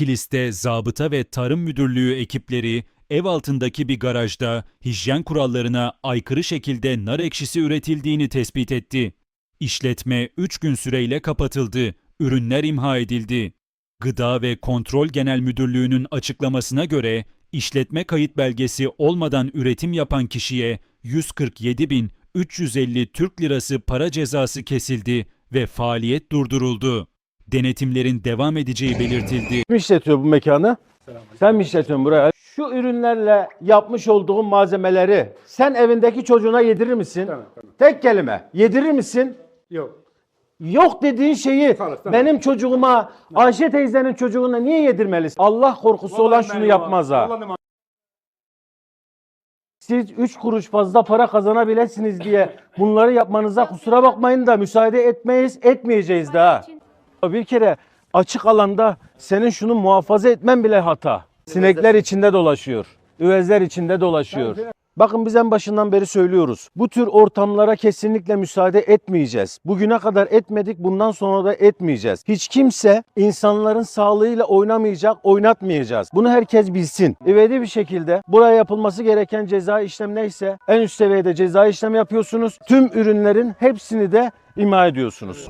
Kilis'te zabıta ve tarım müdürlüğü ekipleri ev altındaki bir garajda hijyen kurallarına aykırı şekilde nar ekşisi üretildiğini tespit etti. İşletme 3 gün süreyle kapatıldı, ürünler imha edildi. Gıda ve Kontrol Genel Müdürlüğü'nün açıklamasına göre işletme kayıt belgesi olmadan üretim yapan kişiye 147.350 Türk Lirası para cezası kesildi ve faaliyet durduruldu. Denetimlerin devam edeceği belirtildi. Kim işletiyor bu mekanı? Sen mi işletiyorsun buraya? Şu ürünlerle yapmış olduğun malzemeleri sen evindeki çocuğuna yedirir misin? Tamam, tamam. Tek kelime. Yedirir misin? Yok. Yok dediğin şeyi Tamam, tamam. benim çocuğuma, Ayşe teyzenin çocuğuna niye yedirmelisin? Allah korkusu olan şunu yapmaz ha. Siz 3 kuruş fazla para kazanabilirsiniz diye bunları yapmanıza kusura bakmayın da müsaade etmeyiz, etmeyeceğiz daha. Bir kere açık alanda senin şunu muhafaza etmen bile hata. Sinekler içinde dolaşıyor. Üvezler içinde dolaşıyor. Bakın biz en başından beri söylüyoruz. Bu tür ortamlara kesinlikle müsaade etmeyeceğiz. Bugüne kadar etmedik, bundan sonra da etmeyeceğiz. Hiç kimse insanların sağlığıyla oynamayacak, oynatmayacağız. Bunu herkes bilsin. İvedi bir şekilde buraya yapılması gereken ceza işlem neyse en üst seviyede ceza işlem yapıyorsunuz. Tüm ürünlerin hepsini de ima ediyorsunuz.